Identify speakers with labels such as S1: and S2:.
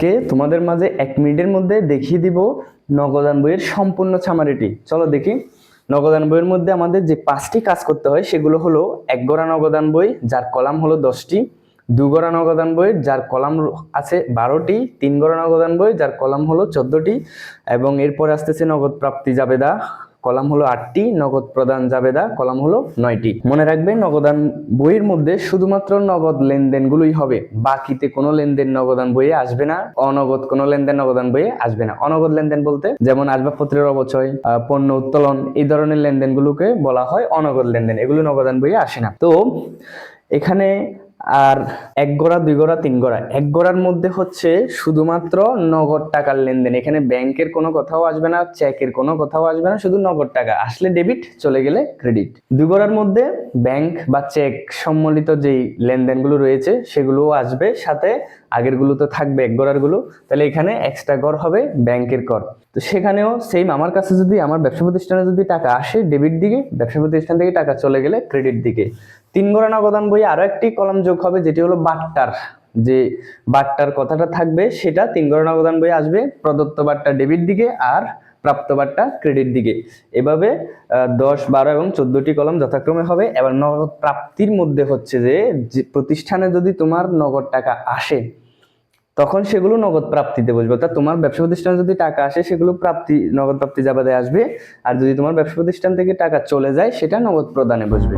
S1: কে তোমাদের মাঝে এক মিনিটের মধ্যে দেখিয়ে দিব নগদান বইয়ের সম্পূর্ণ ছামারিটি চলো দেখি। নগদান বইয়ের মধ্যে আমাদের যে পাঁচটি কাজ করতে হয়, সেগুলো হলো এক গড়া নগদান বই যার কলাম হলো দশটি, দু গড়া নগদান বই যার কলাম আছে বারোটি, তিন গড়া নগদান বই যার কলাম হলো চোদ্দটি, এবং এরপরে আসতেছে নগদ প্রাপ্তি জাবেদা। কলাম হলো আটটি, নগদ প্রদান জাবেদা, কলাম হলো নয়টি। মনে রাখবে নগদান বইয়ের মধ্যে শুধুমাত্র নগদ লেনদেনগুলোই হবে। বাকিতে কোনো লেনদেন নগদান বইয়ে আসবে না, অনগদ কোনো লেনদেন নগদান বইয়ে আসবে না। অনগদ লেনদেন বলতে যেমন আসবাবপত্রের অবচয় পণ্য উত্তোলন, এই ধরনের লেনদেনগুলোকে বলা হয় অনগদ লেনদেন। এগুলো নগদান বইয়ে আসে না। তো, এখানে আর এক গড়া, দুই গড়া, তিন গড়া। এক গোড়ার মধ্যে হচ্ছে শুধুমাত্র নগদ টাকার লেনদেন। এখানে ব্যাংকের কোনো কথাও আসবে না, চেকের কোনো কথাও আসবে না, শুধু নগদ টাকা। আসলে ডেবিট চলে গেলে ক্রেডিট দুই গোড়ার মধ্যে ব্যাংক বা চেক সম্বলিত যেই লেনদেনগুলো রয়েছে, সেগুলোও আসবে। সাথে আগেরগুলো তো থাকবে, এক গড়ারগুলো তাহলে এখানে এক্সট্রা কর হবে ব্যাংকের কর তো সেখানেও সেম আমার কাছে যদি, আমার ব্যবসা প্রতিষ্ঠানে যদি টাকা আসে ডেবিট দিকে, ব্যবসা প্রতিষ্ঠান থেকে টাকা চলে গেলে ক্রেডিট দিকে। তিন গড়া নগদান বই আরও একটি কলম যোগ হবে, যেটি হলো বাট্টার। যে বাট্টার কথাটা থাকবে, সেটা তিন গড়া নগদান বই আসবে। প্রদত্ত বাট্টা ডেবিট দিকে, আর প্রাপ্ত বাট্টা ক্রেডিট দিকে। এভাবে দশ, বারো এবং চোদ্দটি কলম যথাক্রমে হবে। এবার নগদ প্রাপ্তির মধ্যে হচ্ছে যে যে প্রতিষ্ঠানে যদি তোমার নগদ টাকা আসে, তখন সেগুলো নগদ প্রাপ্তিতে বসবে। অর্থাৎ তোমার ব্যবসা প্রতিষ্ঠানে যদি টাকা আসে, সেগুলো প্রাপ্তি, নগদ প্রাপ্তি জাবাদে আসবে। আর যদি তোমার ব্যবসা প্রতিষ্ঠান থেকে টাকা চলে যায়, সেটা নগদ প্রদানে বসবে।